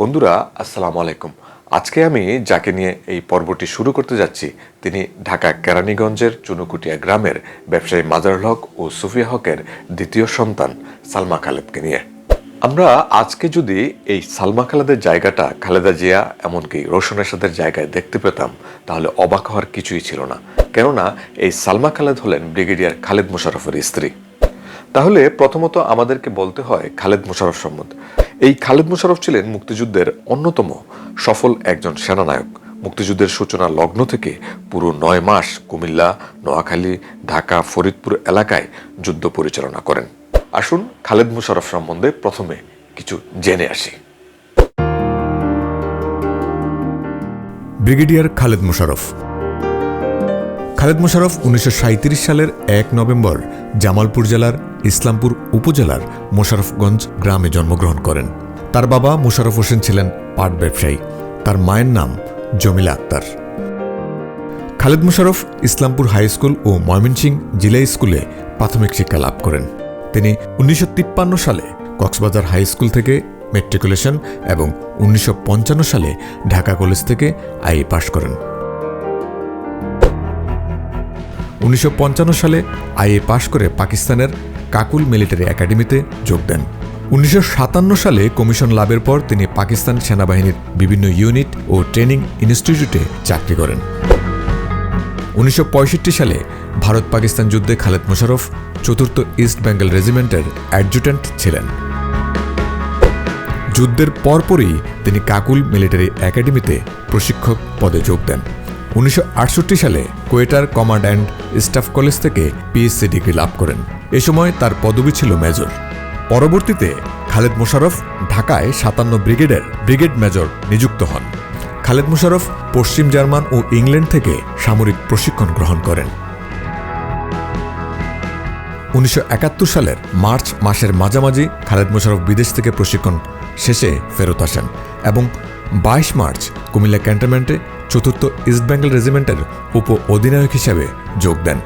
বন্ধুরা, আসসালামু আলাইকুম। আজকে আমি যাকে নিয়ে এই পর্বটি শুরু করতে যাচ্ছি, তিনি ঢাকা কেরানীগঞ্জের চুনুকুটিয়া গ্রামের ব্যবসায়ী মাজারুল হক ও সুফিয়া হকের দ্বিতীয় সন্তান সালমা খালেদকে নিয়ে। আমরা আজকে যদি এই সালমা খালেদের জায়গাটা, খালেদা জিয়া এমনকি রোশন এরশাদের জায়গায় দেখতে পেতাম, তাহলে অবাক হওয়ার কিছুই ছিল না। কেননা, এই সালমা খালেদ হলেন ব্রিগেডিয়ার খালেদ মোশারফের স্ত্রী। তাহলে প্রথমত আমাদেরকে বলতে হয় খালেদ মোশাররফ সম্বন্ধে। এই খালেদ মোশাররফ ছিলেন মুক্তিযুদ্ধের অন্যতম সফল একজন সেনানায়ক। মুক্তিযুদ্ধের সূচনা লগ্ন থেকে পুরো নয় মাস কুমিল্লা, নোয়াখালী, ঢাকা, ফরিদপুর এলাকায় যুদ্ধ পরিচালনা করেন। আসুন খালেদ মুশারফ সম্বন্ধে প্রথমে কিছু জেনে আসি। ব্রিগেডিয়ার খালেদ মোশাররফ খালেদ মোশাররফ উনিশশো সালের এক নভেম্বর জামালপুর জেলার ইসলামপুর উপজেলার মোশাররফগঞ্জ গ্রামে জন্মগ্রহণ করেন। তার বাবা মোশাররফ হোসেন ছিলেন পাট ব্যবসায়ী। তার মায়ের নাম জমিলা আক্তার। খালেদ মোশাররফ ইসলামপুর হাই স্কুল ও ময়মনসিং জিলা স্কুলে প্রাথমিক শিক্ষা লাভ করেন। তিনি উনিশশো তিপ্পান্ন সালে কক্সবাজার হাই স্কুল থেকে মেট্রিকুলেশন এবং উনিশশো পঞ্চান্ন সালে ঢাকা কলেজ থেকে আইএ পাশ করেন। উনিশশো পঞ্চান্ন সালে আইএ পাশ করে পাকিস্তানের কাকুল মিলিটারি একাডেমিতে যোগ দেন। উনিশশো সাতান্ন সালে কমিশন লাভের পর তিনি পাকিস্তান সেনাবাহিনীর বিভিন্ন ইউনিট ও ট্রেনিং ইনস্টিটিউটে চাকরি করেন। উনিশশো পঁয়ষট্টি সালে ভারত পাকিস্তান যুদ্ধে খালেদ মোশাররফ চতুর্থ ইস্ট বেঙ্গল রেজিমেন্টের অ্যাডজুট্যান্ট ছিলেন। যুদ্ধের পরপরই তিনি কাকুল মিলিটারি একাডেমিতে প্রশিক্ষক পদে যোগ দেন। উনিশশো আটষট্টি সালে কোয়েটার কমান্ড অ্যান্ড স্টাফ কলেজ থেকে পিএসসি ডিগ্রি লাভ করেন। এ সময় তার পদবি ছিল মেজর। পরবর্তীতে খালেদ মোশাররফ ঢাকায় সাতান্ন ব্রিগেডের ব্রিগেড মেজর নিযুক্ত হন। খালেদ মোশাররফ পশ্চিম জার্মান ও ইংল্যান্ড থেকে সামরিক প্রশিক্ষণ গ্রহণ করেন। উনিশশো একাত্তর সালের মার্চ মাসের মাঝামাঝি খালেদ মোশাররফ বিদেশ থেকে প্রশিক্ষণ শেষে ফেরত আসেন এবং বাইশ মার্চ কুমিল্লা ক্যান্টনমেন্টে চতুর্থ ইস্টবেঙ্গল রেজিমেন্টের উপ অধিনায়ক হিসেবে যোগ দেন।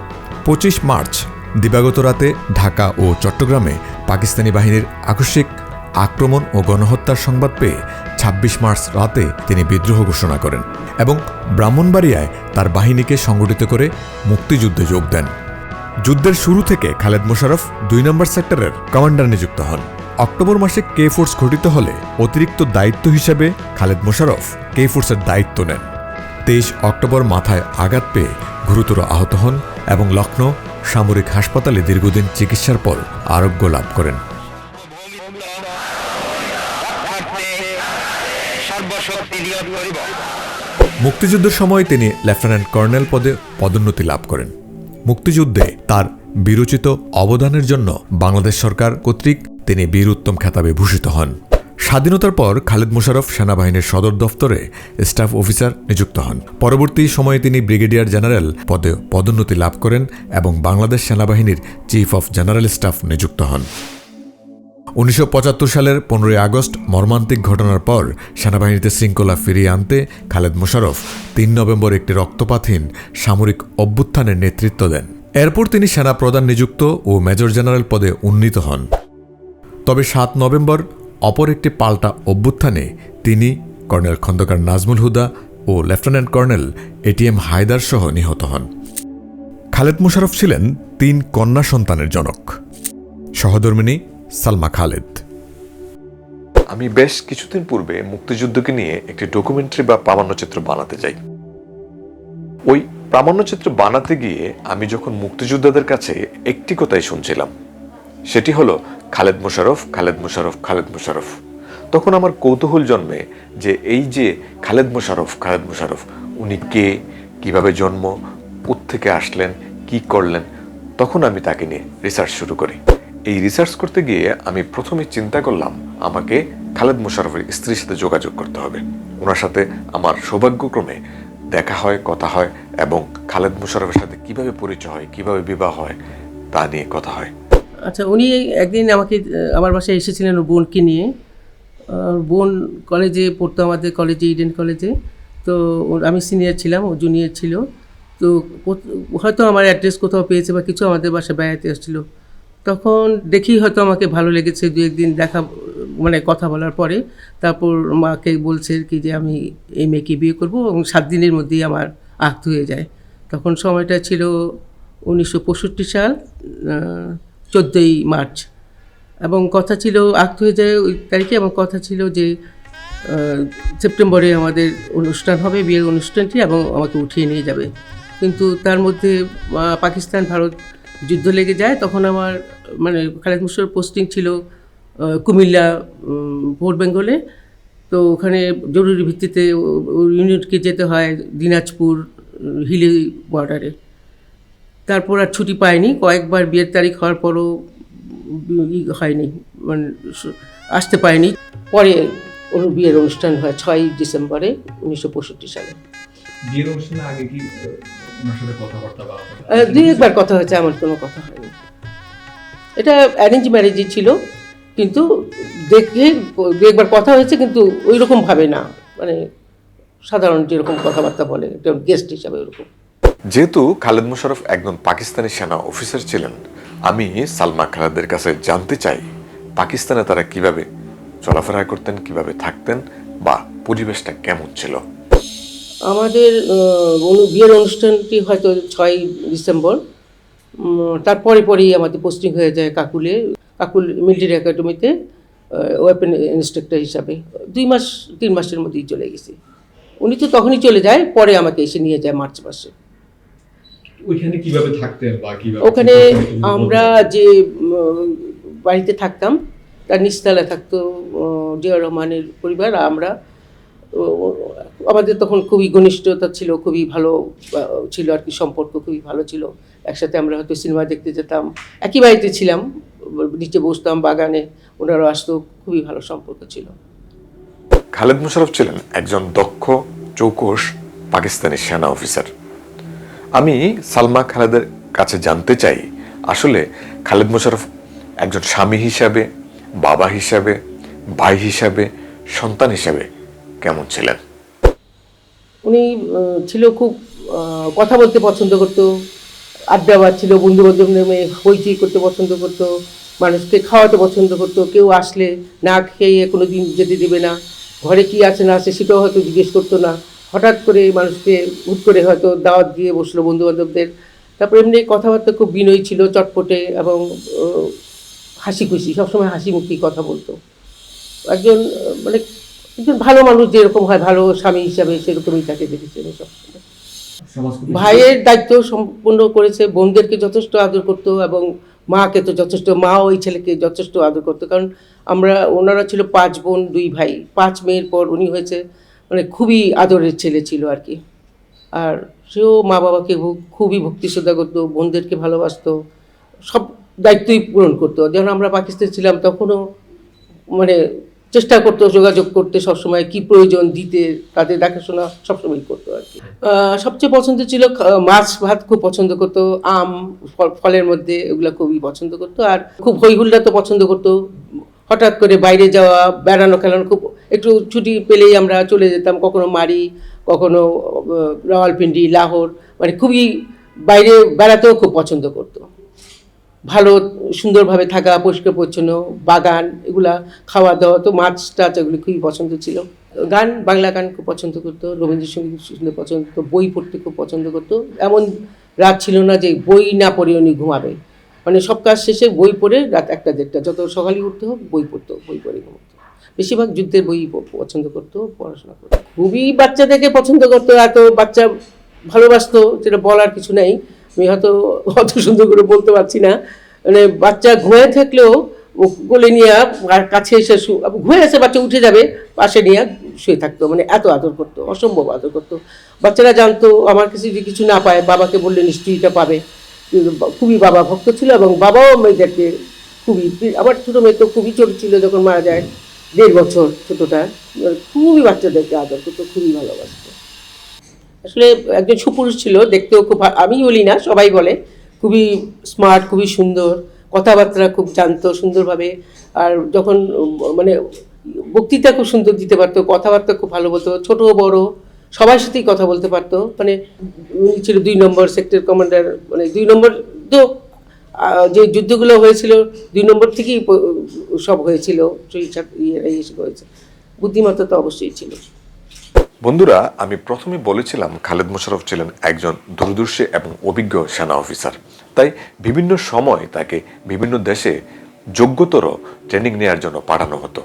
পঁচিশ মার্চ, দিবাগত রাতে ঢাকা ও চট্টগ্রামে পাকিস্তানি বাহিনীর আকস্মিক আক্রমণ ও গণহত্যার সংবাদ পেয়ে ২৬ মার্চ রাতে তিনি বিদ্রোহ ঘোষণা করেন এবং ব্রাহ্মণবাড়িয়ায় তার বাহিনীকে সংগঠিত করে মুক্তিযুদ্ধে যোগ দেন। যুদ্ধের শুরু থেকে খালেদ মোশারফ দুই নম্বর সেক্টরের কমান্ডার নিযুক্ত হন। অক্টোবর মাসে কে ফোর্স গঠিত হলে অতিরিক্ত দায়িত্ব হিসেবে খালেদ মোশারফ কে ফোর্সের দায়িত্ব নেন। তেইশ অক্টোবর মাথায় আঘাত পেয়ে গুরুতর আহত হন এবং লখনৌ সামরিক হাসপাতালে দীর্ঘদিন চিকিৎসার পর আরোগ্য লাভ করেন। মুক্তিযুদ্ধের সময় তিনি লেফটেন্যান্ট কর্নেল পদে পদোন্নতি লাভ করেন। মুক্তিযুদ্ধে তার বিরচিত অবদানের জন্য বাংলাদেশ সরকার কর্তৃক তিনি বীর উত্তম খেতাবে ভূষিত হন। স্বাধীনতার পর খালেদ মোশাররফ সেনাবাহিনীর সদর দফতরে স্টাফ অফিসার নিযুক্ত হন। পরবর্তী সময়ে তিনি ব্রিগেডিয়ার জেনারেল পদে পদোন্নতি লাভ করেন এবং বাংলাদেশ সেনাবাহিনীর চিফ অফ জেনারেল স্টাফ নিযুক্ত হন। উনিশশো পঁচাত্তর সালের পনেরোই আগস্ট মর্মান্তিক ঘটনার পর সেনাবাহিনীতে শৃঙ্খলা ফিরিয়ে আনতে খালেদ মোশাররফ তিন নভেম্বর একটি রক্তপাতহীন সামরিক অভ্যুত্থানের নেতৃত্ব দেন। এরপর তিনি সেনা প্রধান নিযুক্ত ও মেজর জেনারেল পদে উন্নীত হন। তবে সাত নভেম্বর অপর একটি পাল্টা অভ্যুত্থানে তিনি কর্নেল খন্দকার নাজমুল হুদা ও লেফটেন্যান্ট কর্নেল এটিএম হায়দার সহ নিহত হন। খালেদ মুশারফ ছিলেন তিন কন্যা সন্তানের জনক। সহধর্মিনী সালমা খালেদ। আমি বেশ কিছুদিন পূর্বে মুক্তিযুদ্ধকে নিয়ে একটি ডকুমেন্টারি বা প্রামাণ্যচিত্র বানাতে যাই। ওই প্রামাণ্যচিত্র বানাতে গিয়ে আমি যখন মুক্তিযোদ্ধাদের কাছে একটি কথাই শুনছিলাম সেটি হলো খালেদ মোশাররফ খালেদ মোশাররফ খালেদ মোশাররফ। তখন আমার কৌতূহল জন্মে যে এই যে খালেদ মোশাররফ খালেদ মোশাররফ, উনি কে, কীভাবে জন্ম থেকে আসলেন, কি করলেন, তখন আমি তাকে নিয়ে রিসার্চ শুরু করি। এই রিসার্চ করতে গিয়ে আমি প্রথমে চিন্তা করলাম, আমাকে খালেদ মোশাররফের স্ত্রীর সাথে যোগাযোগ করতে হবে। ওনার সাথে আমার সৌভাগ্যক্রমে দেখা হয়, কথা হয় এবং খালেদ মোশাররফের সাথে কীভাবে পরিচয় হয়, কীভাবে বিবাহ হয়, তা নিয়ে কথা হয়। আচ্ছা উনি একদিন আমাকে, আমার বাসায় এসেছিলেন ওর বোনকে নিয়ে। বোন কলেজে পড়তো আমাদের কলেজে ইডেন কলেজে। তো আমি সিনিয়র ছিলাম, ও জুনিয়র ছিল। তো হয়তো আমার অ্যাড্রেস কোথাও পেয়েছে বা কিছু আমাদের বাসায় বেড়াতে এসেছিল। তখন দেখি হয়তো আমাকে ভালো লেগেছে, দু একদিন দেখা মানে কথা বলার পরে। তারপর মাকে বলছে কি যে, আমি এই মেয়েকে বিয়ে করব এবং সাত দিনের মধ্যেই আমার আক্ত হয়ে যায়। তখন সময়টা ছিল উনিশশো পঁয়ষট্টি সাল চোদ্দোই মার্চ। এবং কথা ছিল আক্ত হয়ে যায় ওই তারিখে এবং কথা ছিল যে সেপ্টেম্বরে আমাদের অনুষ্ঠান হবে, বিয়ের অনুষ্ঠানটি এবং আমাকে উঠিয়ে নিয়ে যাবে। কিন্তু তার মধ্যে পাকিস্তান ভারত যুদ্ধ লেগে যায়, তখন আমার মানে খালেদ মুসর পোস্টিং ছিল কুমিল্লা ভোট বেঙ্গলে। তো ওখানে জরুরি ভিত্তিতে ইউনিটকে যেতে হয় দিনাজপুর, হিলি বর্ডারে। তারপর আর ছুটি পাইনি। কয়েকবার বিয়ের তারিখ হওয়ার পরও হয়নি মানে আসতে পারিনি পরে ওর বিয়ের অনুষ্ঠান হয় ছয় ডিসেম্বরে উনিশশো পঁয়ষট্টি সালে। বিয়ের অনুষ্ঠানে আগে কি ওনার সাথে কথাবার্তা বা দুই একবার কথা হয়েছে আমার কোনো কথা হয়নি। এটা অ্যারেঞ্জ ম্যারেজই ছিল কিন্তু দেখে দু একবার কথা হয়েছে কিন্তু ওই রকমভাবে না। মানে সাধারণ যেরকম কথাবার্তা বলে একটা গেস্ট হিসাবে ওরকম। যেহেতু খালেদ মোশাররফ একজন পাকিস্তানি সেনা অফিসার ছিলেন, আমি সালমা খালেদের কাছে জানতে চাই, পাকিস্তানে তারা কীভাবে চলাফেরা করতেন, কীভাবে থাকতেন বা পরিবেশটা কেমন ছিল? আমাদের বিয়ের অনুষ্ঠানটি হয়তো ছয় ডিসেম্বর তারপরে পরেই আমাদের পোস্টিং হয়ে যায় কাকুলে, কাকুল মিলিটারি একাডেমিতে ওয়েপেন ইন্সট্রাক্টর হিসাবে। দুই মাস, তিন মাসের মধ্যেই চলে গেছি। উনি তো তখনই চলে যায়, পরে আমাকে এসে নিয়ে যায় মার্চ মাসে। ওইখানে কীভাবে থাকতেন বা কীভাবে ওখানে আমরা যে বাড়িতে থাকতাম তার নিচতলায় থাকতো জিয়া রহমানের পরিবার আমরা আমাদের তখন খুবই ঘনিষ্ঠতা ছিল খুবই ভালো ছিল আর কি সম্পর্ক খুবই ভালো ছিল। একসাথে আমরা হয়তো সিনেমা দেখতে যেতাম। একই বাড়িতে ছিলাম নিচে বসতাম বাগানে ওনারাও আসতো খুবই ভালো সম্পর্ক ছিল। খালেদ মোশাররফ ছিলেন একজন দক্ষ চৌকস পাকিস্তানি সেনা অফিসার। আমি সালমা খালেদের কাছে জানতে চাই। আসলে খালেদ মোশারফ একজন স্বামী হিসাবে, বাবা হিসাবে, ভাই হিসাবে, সন্তান হিসাবে কেমন ছিলেন? উনি ছিল খুব কথা বলতে পছন্দ করতো আড্ডাবাদ ছিল বন্ধু বান্ধব নেমে হইচই করতে পছন্দ করতো, মানুষকে খাওয়াতে পছন্দ করতো, কেউ আসলে না খেয়ে কোনো দিন যেতে দেবে না, ঘরে কি আছে না আছে সেটাও হয়তো জিজ্ঞেস করতো না। হঠাৎ করে মানুষকে হুট করে হয়তো দাওয়াত দিয়ে বসল বন্ধু বান্ধবদের তারপর এমনি কথাবার্তা খুব বিনয়ী ছিল চটপটে এবং হাসি খুশি সবসময় হাসি মুখী কথা বলতো। একজন মানে একজন ভালো মানুষ যেরকম হয় ভালো স্বামী হিসাবে সেরকমই তাকে দেখেছি আমি সবসময়। ভাইয়ের দায়িত্ব সম্পূর্ণ করেছে বোনদেরকে যথেষ্ট আদর করতো এবং মাকে তো যথেষ্ট মা ওই ছেলেকে যথেষ্ট আদর করতো। কারণ আমরা ওনারা ছিল পাঁচ বোন দুই ভাই। পাঁচ মেয়ের পর উনি হয়েছে। মানে খুবই আদরের ছেলে ছিল আর কি। আর সেও মা বাবাকে খুবই ভক্তিশ্রদ্ধা করতো, বোনদেরকে ভালোবাসতো, সব দায়িত্বই পূরণ করতো। যখন আমরা পাকিস্তান ছিলাম তখনও মানে চেষ্টা করতো যোগাযোগ করতে সবসময়, কি প্রয়োজন দিতে, তাদের দেখাশোনা সবসময় করতো আর কি। সবচেয়ে পছন্দ ছিল মাছ ভাত খুব পছন্দ করতো, আম ফল- ফলের মধ্যে এগুলো খুবই পছন্দ করতো। আর খুব হইহুল্লা তো পছন্দ করতো, হঠাৎ করে বাইরে যাওয়া বেড়ানো খেলানো খুব একটু ছুটি পেলেই আমরা চলে যেতাম, কখনো মারি, কখনো রাওয়ালপিন্ডি, লাহোর মানে খুবই বাইরে বেড়াতেও খুব পছন্দ করতো। ভালো, সুন্দরভাবে থাকা, পরিষ্কার পরিচ্ছন্ন, বাগান, এগুলা খাওয়া দাওয়া, তো মাছ টাছ এগুলো খুবই পছন্দ ছিল। গান, বাংলা গান খুব পছন্দ করতো, রবীন্দ্রসঙ্গীত শুনতে পছন্দ করতো, বই পড়তে খুব পছন্দ করতো। এমন রাত ছিল না যে বই না পড়ে উনি ঘুমাবে। মানে সব কাজ শেষে বই পড়ে রাত একটা দেড়টা, যত সকালে উঠতে হোক বই পড়তো বই পড়ে ঘুমাতো বেশিরভাগ যুদ্ধের বই পছন্দ করতো, পড়াশোনা করতো। খুবই বাচ্চাদেরকে পছন্দ করতো, এত বাচ্চা ভালোবাসতো, যেটা বলার কিছু নেই। আমি হয়তো অত সুন্দর করে বলতে পারছি না। মানে বাচ্চা ঘুমিয়ে থাকলেও কোলে নিয়ে কাছে এসে ঘুমিয়ে এসে বাচ্চা উঠে যাবে, পাশে নিয়ে শুয়ে থাকতো। মানে এত আদর করতো, অসম্ভব আদর করতো। বাচ্চারা জানতো, আমার কাছে যদি কিছু না পায়, বাবাকে বললে নিশ্চয়ই এটা পাবে। কিন্তু খুবই বাবা ভক্ত ছিল এবং বাবাও মেয়েদেরকে খুবই, আমার ছোটো মেয়ে তো খুবই ছোট ছিল যখন মারা যায় দেড় বছর ছোটোটা খুবই বাচ্চাদেরকে আদর করতো, খুবই ভালোবাসত। আসলে একজন সুপুরুষ ছিল, দেখতেও খুব আমি বলি না, সবাই বলে, খুবই স্মার্ট খুবই সুন্দর, কথাবার্তা খুব জানতো সুন্দরভাবে, আর যখন মানে বক্তৃতা খুব সুন্দর দিতে পারতো, কথাবার্তা খুব ভালো বলতো, ছোট, বড়, সবার সাথেই কথা বলতে পারতো। মানে ছিল দুই নম্বর সেক্টর কমান্ডার মানে দুই নম্বর তো যে যুদ্ধগুলো হয়েছিল, দুই নম্বর থেকেই সব হয়েছিল সাথে হয়েছে। বুদ্ধিমত্তা তো অবশ্যই ছিল। বন্ধুরা, আমি প্রথমে বলেছিলাম খালেদ মোশাররফ ছিলেন একজন দূরদর্শী এবং অভিজ্ঞ সেনা অফিসার। তাই বিভিন্ন সময় তাকে বিভিন্ন দেশে যোগ্যতর ট্রেনিং নেওয়ার জন্য পাঠানো হতো।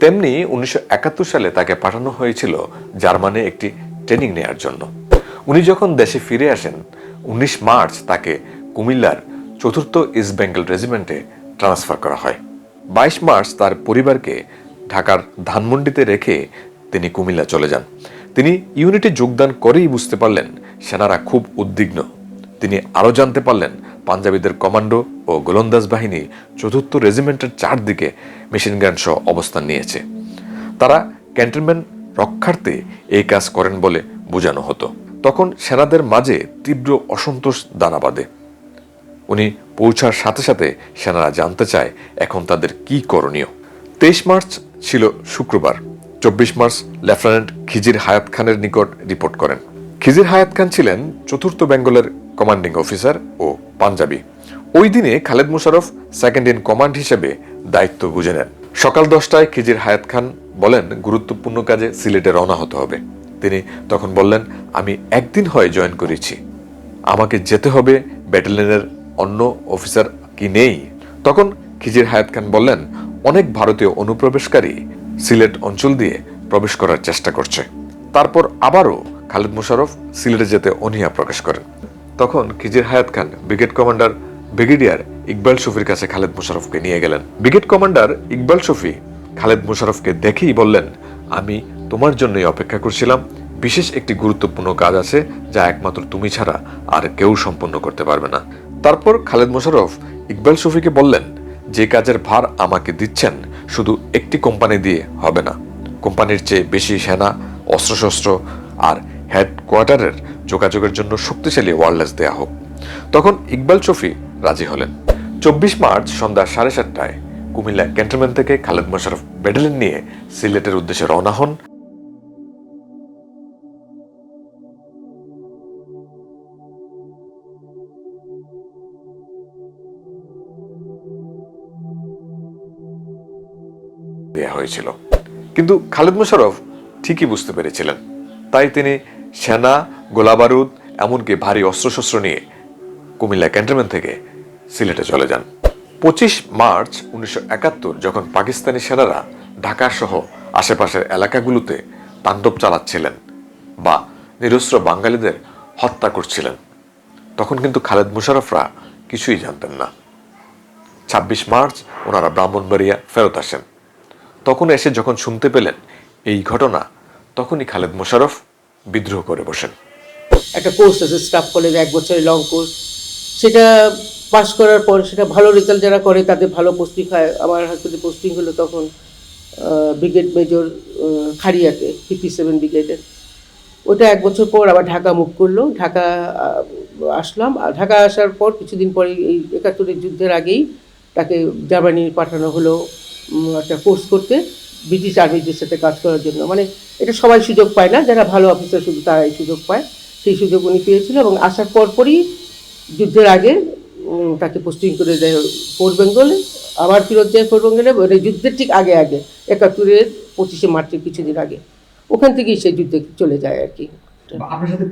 তেমনি উনিশশো একাত্তর সালে তাকে পাঠানো হয়েছিল জার্মানি একটি ট্রেনিং নেয়ার জন্য। উনি যখন দেশে ফিরে আসেন, উনিশ মার্চ তাকে কুমিল্লার চতুর্থ ইস্ট বেঙ্গল রেজিমেন্টে ট্রান্সফার করা হয়। বাইশ মার্চ তার পরিবারকে ঢাকার ধানমন্ডিতে রেখে তিনি কুমিল্লা চলে যান। তিনি ইউনিটে যোগদান করেই বুঝতে পারলেন সেনারা খুব উদ্বিগ্ন। তিনি আরও জানতে পারলেন পাঞ্জাবিদের কমান্ডো ও গোলন্দাজ বাহিনী চতুর্থ রেজিমেন্টের চারদিকে মেশিন গান সহ অবস্থান নিয়েছে। তারা ক্যান্টনমেন্ট রক্ষার্থে এই কাজ করেন বলে বোঝানো হতো। তখন সেনাদের মাঝে তীব্র অসন্তোষ দানা বাঁধে। উনি পৌঁছার সাথে সাথে সেনারা জানতে চায় এখন তাদের কি করণীয়। তেইশ মার্চ ছিল শুক্রবার। চব্বিশ মার্চ লেফটেন্যান্ট খিজির হায়াত খানের নিকট রিপোর্ট করেন। খিজির হায়াত খান ছিলেন চতুর্থ বেঙ্গলের কমান্ডিং অফিসার ও পাঞ্জাবি। ওই দিনে Khaled Musharraf second in command হিসেবে দায়িত্ব বুঝে নেন। সকাল দশটায় খিজির হায়াত খান বলেন, গুরুত্বপূর্ণ কাজে সিলেটে রওনা হতে হবে। তিনি তখন বললেন, আমি একদিন হয় জয়েন করেছি। আমাকে যেতে হবে ব্যাটালিয়নের অন্য অফিসার কি নেই? তখন খিজির হায়াত খান বললেন, অনেক ভারতীয় অনুপ্রবেশকারী সিলেট অঞ্চল দিয়ে প্রবেশ করার চেষ্টা করছে। তারপর আবারও খালিদ মুশারফ সিলেটে যেতে অনীহা প্রকাশ করেন তখন Khizir Hayat Khan brigade commander brigadier Iqbal শফির কাছে খালেদ মুশারফকে নিয়ে গেলেন। ব্রিগেড কমান্ডার ইকবাল শফি খালেদ মুশারফকে দেখেই বললেন, আমি তোমার জন্যই অপেক্ষা করছিলাম। বিশেষ একটি গুরুত্বপূর্ণ কাজ আছে যা একমাত্র তুমি ছাড়া আর কেউ সম্পন্ন করতে পারবে না। তারপর খালেদ মোশাররফ ইকবাল শফিকে বললেন, যে কাজের ভার আমাকে দিচ্ছেন, শুধু একটি কোম্পানি দিয়ে হবে না। কোম্পানির চেয়ে বেশি সেনা, অস্ত্রশস্ত্র আর হেডকোয়ার্টারের যোগাযোগের জন্য শক্তিশালী ওয়ারলেস দেয়া হোক। তখন ইকবাল শফি রাজি হলেন। চব্বিশ মার্চ সন্ধ্যা সাড়ে সাতটায় কুমিল্লা ক্যান্টনমেন্ট থেকে খালেদ মোশারফ ব্যাটালিয়ন নিয়ে সিলেটের উদ্দেশ্যে রওনা হন। দেয়া হয়েছিল। কিন্তু খালেদ মোশাররফ ঠিকই বুঝতে পেরেছিলেন। তাই তিনি সেনা, গোলাবারুদ, এমনকি ভারী অস্ত্রশস্ত্র নিয়ে কুমিল্লা ক্যান্টনমেন্ট থেকে সিলেটে চলে যান। পঁচিশ মার্চ উনিশশো একাত্তর যখন পাকিস্তানি সেনারা ঢাকা সহ আশেপাশের এলাকাগুলোতে তাণ্ডব চালাচ্ছিলেন বা নিরস্ত্র বাঙালিদের হত্যা করছিলেন, তখন কিন্তু খালেদ মুশারফরা কিছুই জানতেন না। ছাব্বিশ মার্চ ওনারা ব্রাহ্মণবাড়িয়া ফেরত আসেন। তখন এসে যখন শুনতে পেলেন এই ঘটনা, তখনই খালেদ মোশাররফ বিদ্রোহ করে বসেন। একটা কোর্স আছে স্টাফ কলেজ এক বছরের লং কোর্স সেটা পাস করার পর সেটা ভালো রেজাল্ট যারা করে, তাদের ভালো পোস্টিং হয়। আমার হাজবেন্ডের পোস্টিং হলো তখন ব্রিগেড মেজর খাড়িয়াতে ফিফটি সেভেন ব্রিগেডের ওটা এক বছর পর আবার ঢাকা মুভ করল। ঢাকা আসলাম। আর ঢাকা আসার পর কিছুদিন পরে এই একাত্তরের যুদ্ধের আগেই তাকে জার্মানি পাঠানো হলো। একটা কোর্স করতে ব্রিটিশ আর্মিদের সাথে কাজ করার জন্য। মানে এটা সবাই সুযোগ পায় না যারা ভালো অফিসার শুধু তারাই সুযোগ পায়। সেই সুযোগ উনি পেয়েছিল এবং আসার পরপরই যুদ্ধের আগে তাকে পোস্টিং করে দেয় ফোর্ট বেঙ্গলে আবার ফেরত যায় ফোর্ট বেঙ্গলে মানে যুদ্ধের ঠিক আগে আগে একাত্তরের পঁচিশে মার্চের কিছুদিন আগে। ওখান থেকেই সে যুদ্ধে চলে যায় আর কি। আপনার সাথে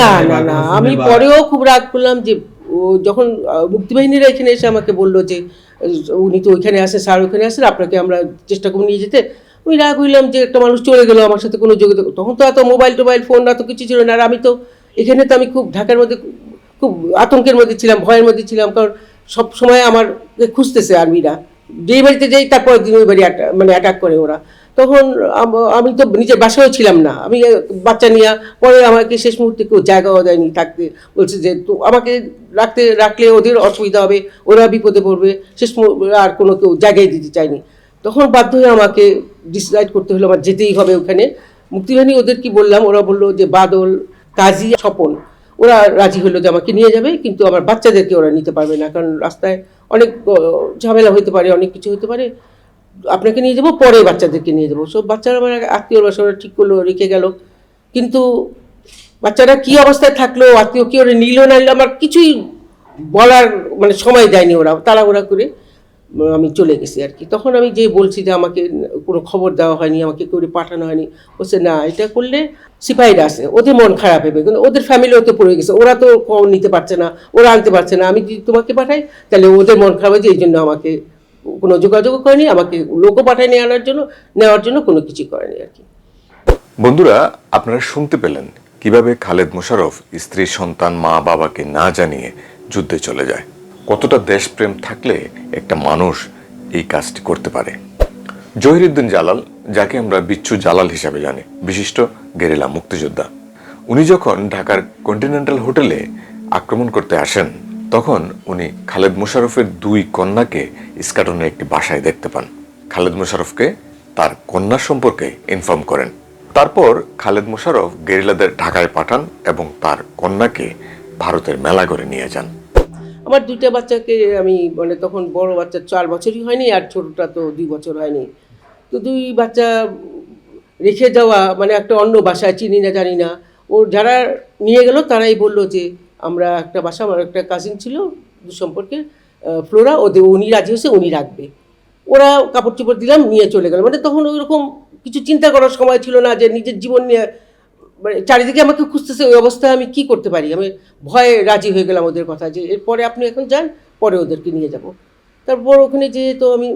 না না না আমি পরেও খুব রাগ করলাম যে ও যখন মুক্তিবাহিনীরা এখানে এসে আমাকে বলল যে, উনি তো ওইখানে আসেন স্যার ওখানে আসেন, আপনাকে আমরা চেষ্টা করব নিয়ে যেতে। আমি রাগ হইলাম যে একটা মানুষ চলে গেলো আমার সাথে কোনো যোগাযোগ তখন তো এত মোবাইল টোবাইল ফোন এত কিছু ছিল না। আর আমি তো এখানে তো আমি খুব ঢাকার মধ্যে খুব- আতঙ্কের মধ্যে ছিলাম, ভয়ের মধ্যে ছিলাম। কারণ সব সময় আমার খুঁজতেছে আর্মিরা। যেই বাড়িতে যাই তারপর দিন ওই বাড়ি মানে অ্যাটাক করে ওরা। তখন আমি তো নিজের বাসায়ও ছিলাম না। আমি বাচ্চা নিয়ে পরে আমাকে শেষ মুহূর্তে কেউ জায়গাও দেয়নি থাকতে। বলছে যে, তো আমাকে রাখতে, রাখলে ওদের অসুবিধা হবে, ওরা বিপদে পড়বে, শেষ আর কোনো কেউ জায়গায় দিতে চায়নি। তখন বাধ্য হয়ে আমাকে ডিসাইড করতে হলো, আমার যেতেই হবে ওখানে। মুক্তিবাহিনী ওদের কি বললাম? ওরা বলল যে, বাদল, কাজী, স্বপন, ওরা রাজি হলো যে আমাকে নিয়ে যাবে, কিন্তু আমার বাচ্চাদেরকে ওরা নিতে পারবে না, কারণ রাস্তায় অনেক ঝামেলা হতে পারে, অনেক কিছু হতে পারে। আপনাকে নিয়ে যাব, পরে বাচ্চাদেরকে নিয়ে যাব। সব বাচ্চারা আমার আত্মীয় বাসারা ঠিক করল, রেখে গেল। কিন্তু বাচ্চারা কি অবস্থায় থাকল, আত্মীয় কি ওরা নিল, না নিল, আমার কিছুই বলার মানে সময় দেয়নি ওরা, তাড়াহুড়া করে আমি চলে গেছি আর কি। তখন আমি যে বলছি যে আমাকে কোনো খবর দেওয়া হয়নি, আমাকে করে পাঠানো হয়নি, বলছে, না, এটা করলে সিপাহীরা আছে, ওদের মন খারাপ হবে, কিন্তু ওদের ফ্যামিলিও তো পড়ে গেছে, ওরা তো নিতে পারছে না, ওরা আনতে পারছে না, আমি যদি তোমাকে পাঠাই, তাহলে ওদের মন খারাপ হয়েছে এই জন্য আমাকে কোনো যোগাযোগও করেনি, আমাকে লোকও পাঠায়নি আনার জন্য, নেওয়ার জন্য কোনো কিছু করেনি আর কি। বন্ধুরা, আপনারা শুনতে পেলেন কীভাবে খালেদ মোশারফ স্ত্রী, সন্তান, মা, বাবাকে না জানিয়ে যুদ্ধে চলে যায়। কতটা দেশপ্রেম থাকলে একটা মানুষ এই কাজটি করতে পারে। জহিরুদ্দিন জালাল, যাকে আমরা বিচ্ছু জালাল হিসাবে জানি, বিশিষ্ট গেরিলা মুক্তিযোদ্ধা। উনি যখন ঢাকার কন্টিনেন্টাল হোটেলে আক্রমণ করতে আসেন তখন উনি খালেদ মোশাররফের দুই কন্যাকে ইস্কাটনের একটি বাসায় দেখতে পান। খালেদ মোশাররফকে তার কন্যা সম্পর্কে ইনফর্ম করেন। তারপর খালেদ মোশাররফ গেরিলাদের ঢাকায় পাঠান এবং তার কন্যাকে ভারতের মেলা করে নিয়ে যান। আমার দুইটা বাচ্চাকে আমি মানে তখন বড় বাচ্চা চার বছরই হয়নি আর ছোটটা তো দুই বছর হয়নি। তো দুই বাচ্চা রেখে যাওয়া মানে একটা অন্য বাসায় চিনি না জানি না, ও যারা নিয়ে গেল তারাই বলল যে আমরা একটা বাসা, আমার একটা কাজিন ছিল দু সম্পর্কে ফ্লোরা ওদের উনি রাজি হয়েছে, উনি রাখবে। ওরা কাপড় চোপড় দিলাম, নিয়ে চলে গেল। মানে তখন ওই রকম কিছু চিন্তা করার সময় ছিল না যে নিজের জীবন নিয়ে মানে চারিদিকে আমাকে খুঁজতেছে, ওই অবস্থায় আমি কি করতে পারি? আমি ভয়ে রাজি হয়ে গেলাম ওদের কথা যে, এরপরে আপনি এখন যান, পরে ওদেরকে নিয়ে যাব। তারপর ওখানে যেয়ে তো আমি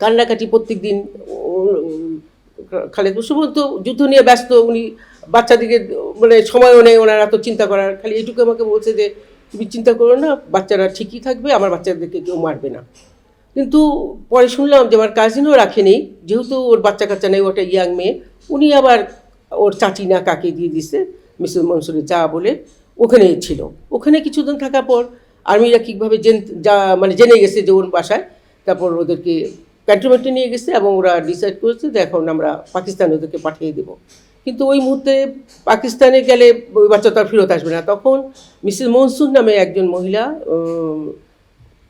কান্নাকাটি প্রত্যেক দিন খালেদ বসু তো যুদ্ধ নিয়ে ব্যস্ত, উনি বাচ্চাদিকে মানে সময়ও নেই ওনারা তো চিন্তা করার। খালি এইটুকু আমাকে বলছে যে, তুমি চিন্তা করো না, বাচ্চারা ঠিকই থাকবে, আমার বাচ্চাদেরকে কেউ মারবে না। কিন্তু পরে শুনলাম যে আমার কাজিনও রাখেনি, যেহেতু ওর বাচ্চা কাচ্চা নেই ওটা ইয়াং মেয়ে, উনি আবার ওর চাচি না কাকে দিয়ে দিছে মিসেস মনসুরের যা বলে, ওখানে ছিল। ওখানে কিছুদিন থাকার পর আর্মিরা কীভাবে জেন যা মানে জেনে গেছে যে ওর বাসায়, তারপর ওদেরকে ক্যান্টনমেন্টে নিয়ে গেছে এবং ওরা ডিসাইড করেছে যে এখন আমরা পাকিস্তানে ওদেরকে পাঠিয়ে দেবো। কিন্তু ওই মুহূর্তে পাকিস্তানে গেলে ওই বাচ্চা তো আর ফেরত আসবে না। তখন মিসেস মনসুর নামে একজন মহিলা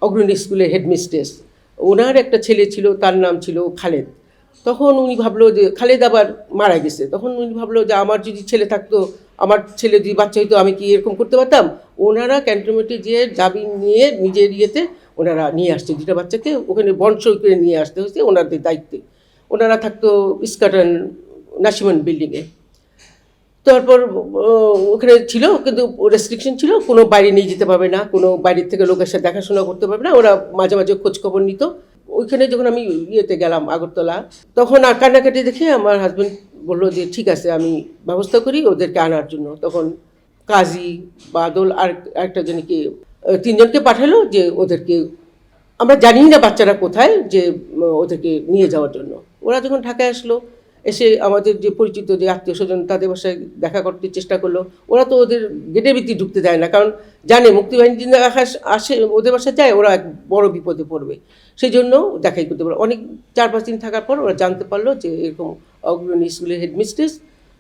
অগ্রণী স্কুলের হেডমিস্ট্রেস, ওনার একটা ছেলে ছিল, তার নাম ছিল খালেদ। তখন উনি ভাবলো যে, খালেদ আবার মারা গেছে। তখন উনি ভাবলো যে, আমার যদি ছেলে থাকতো, আমার ছেলে যদি বাচ্চা হইতো, আমি কি এরকম করতে পারতাম? ওনারা ক্যান্টনমেন্টে যেয়ে দাবি নিয়ে নিজের ইয়েতে ওনারা নিয়ে আসছে দুটা বাচ্চাকে ওখানে বংশ করে নিয়ে আসতে হয়েছে ওনাদের দায়িত্বে। ওনারা থাকতো ইস্কাটন নাসিমান বিল্ডিংয়ে তারপর ওখানে ছিল, কিন্তু রেস্ট্রিকশন ছিল, কোনো বাইরে নিয়ে যেতে পারবে না, কোনো বাইরের থেকে লোকের সাথে দেখাশোনা করতে পারবে না, ওরা মাঝে মাঝে খোঁজখবর নিত। ওইখানে যখন আমি ইয়েতে গেলাম, আগরতলা, তখন আর কান্নাকাটি দেখে আমার হাজব্যান্ড বলল যে, ঠিক আছে, আমি ব্যবস্থা করি ওদেরকে আনার জন্য। তখন কাজী বাদল আর একটা জনকে তিনজনকে পাঠালো যে ওদেরকে, আমরা জানি না বাচ্চারা কোথায় যে ওদেরকে নিয়ে যাওয়ার জন্য। ওরা যখন ঢাকায় আসলো, এসে আমাদের যে পরিচিত যে আত্মীয় স্বজন তাদের বাসায় দেখা করতে চেষ্টা করল, ওরা তো ওদের গেটের ভিত্তি ঢুকতে দেয় না, কারণ জানে মুক্তিবাহিনী যদি আসে ওদের বাসায় যায়, ওরা এক বড় বিপদে পড়বে। সেই জন্য দেখাই করতে পারল। অনেক, চার পাঁচ দিন থাকার পর ওরা জানতে পারল যে এরকম অগ্রণী স্কুলের হেডমিস্ট্রেস,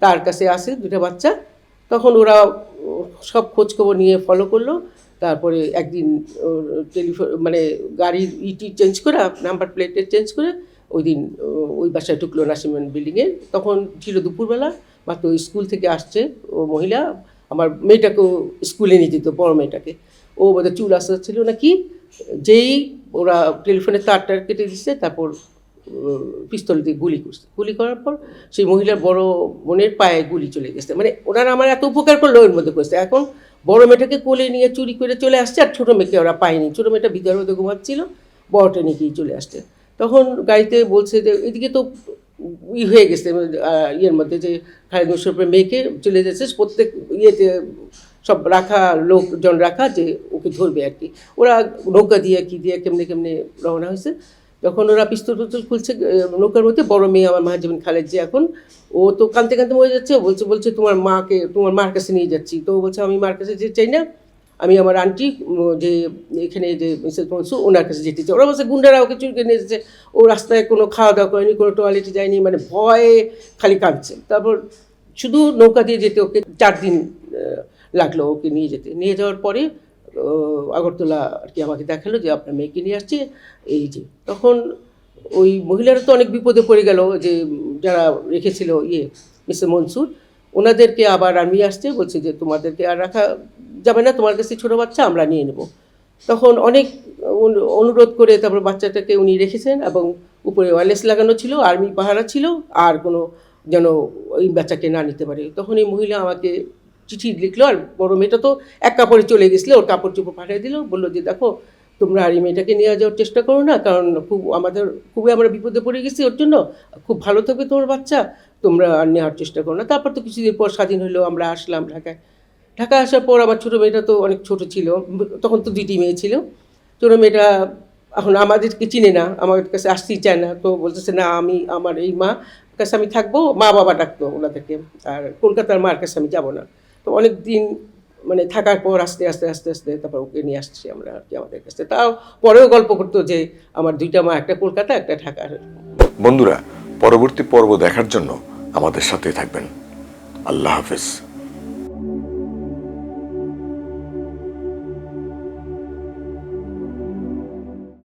তার কাছে আসে দুটো বাচ্চা। তখন ওরা সব খোঁজখবর নিয়ে ফলো করল। তারপরে একদিন টেলিফোন মানে গাড়ির ইটি চেঞ্জ করে নাম্বার প্লেটের চেঞ্জ করে ওই দিন ওই বাসায় ঢুকলো নাসিমান বিল্ডিংয়ে তখন ছিল দুপুরবেলা, মাত্র স্কুল থেকে আসছে ও মহিলা। আমার মেয়েটাকেও স্কুলে নিয়ে যেত, বড় মেয়েটাকে। ও বোধহয় চুল আসা ছিল নাকি? যেই ওরা টেলিফোনের তারটা কেটে দিচ্ছে, তারপর পিস্তল দিয়ে গুলি করছে। গুলি করার পর সেই মহিলার বড় বোনের পায়ে গুলি চলে গেছে। মানে ওনারা আমার এত উপকার করল, ওর মধ্যে করছে এখন বড় মেয়েটাকে কোলে নিয়ে চুরি করে চলে আসছে, আর ছোটো মেয়েকে ওরা পায়নি। ছোটো মেয়েটা ভিতরে মধ্যে ঘুমাচ্ছিল, বড়টা গিয়ে চলে আসছে। তখন গাড়িতে বলছে যে, এদিকে তো ই হয়ে গেছে ইয়ের মধ্যে যে খালেদ মেয়েকে চলে যাচ্ছে, প্রত্যেক ইয়েতে সব রাখা, লোকজন রাখা, যে ওকে ধরবে আর কি। ওরা নৌকা দিয়ে কি দিয়ে কেমনে কেমনে রওনা হয়েছে যখন ওরা পিস্তল টিস্তল খুলছে নৌকার মধ্যে। বড় মেয়ে আমার মাহাজমিন খালেদ যে এখন, ও তো কাঁদতে কাঁদতে মরে যাচ্ছে। বলছে বলছে, তোমার মাকে, তোমার মার কাছে নিয়ে যাচ্ছি। তো বলছে, আমি মার কাছে যেতে চাই না। আমি আমার আন্টি যে এখানে যে মিসেস মনসু ওনার কাছে যেতে চাই। ওরা বলছে, গুন্ডারা ওকে চুরি করে নিয়ে এসেছে। ও রাস্তায় কোনো খাওয়া দাওয়া করেনি, কোনো টয়লেটে যায়নি মানে ভয়ে খালি কাঁদছে। তারপর শুধু নৌকা দিয়ে যেতে ওকে চার দিন লাগল ওকে নিয়ে যেতে। নিয়ে যাওয়ার পরে আগরতলা আর কি আমাকে দেখাল যে আপনার মেয়েকে নিয়ে আসছে। এই যে, তখন ওই মহিলারা তো অনেক বিপদে পড়ে গেল যে, যারা রেখেছিল ইয়ে মিস্টার মনসুর, ওনাদেরকে আবার আর্মি আসছে, বলছে যে তোমাদেরকে আর রাখা যাবে না তোমার কাছে ছোটো বাচ্চা আমরা নিয়ে নেব। তখন অনেক অনু- অনুরোধ করে তারপর বাচ্চাটাকে উনি রেখেছেন এবং উপরে ওয়ারলেস লাগানো ছিল, আর্মি পাহারা ছিল, আর কোনো যেন ওই বাচ্চাকে না নিতে পারে। তখন এই মহিলা আমাকে চিঠি লিখলো আর বড় মেয়েটা তো এক কাপড়ে চলে গেছিল, ওর কাপড় চোপড় পাঠিয়ে দিল, বলল যে দেখো, তোমরা আর এই মেয়েটাকে নিয়ে যাওয়ার চেষ্টা করো না, কারণ খুব আমাদের, খুবই আমরা বিপদে পড়ে গেছি ওর জন্য, খুব ভালো থাকবে তোমার বাচ্চা, তোমরা আর নেওয়ার চেষ্টা করো না। তারপর তো কিছুদিন পর স্বাধীন হলো, আমরা আসলাম ঢাকায়। ঢাকা আসার পর আমার ছোটো মেয়েটা তো অনেক ছোট ছিল, তখন তো দুইটি মেয়ে ছিল। ছোটো মেয়েটা এখন আমাদেরকে চিনে না আমার কাছে আসতেই চায় না, তো বলতেছে, না, আমি, আমার এই মা কাছে আমি থাকব মা বাবা ডাকতো ওনাদেরকে, আর কলকাতার মার কাছে আমি যাব না। তো অনেক দিন মানে থাকার পর আস্তে আস্তে আস্তে আস্তে তারপর ওকে নিয়ে আসছি আমরা আর কি আমাদের কাছে। তাও পরেও গল্প করতো যে আমার দুইটা মা, একটা কলকাতা, একটা ঢাকার। বন্ধুরা, পরবর্তী পর্ব দেখার জন্য আমাদের সাথেই থাকবেন। আল্লাহ হাফেজ।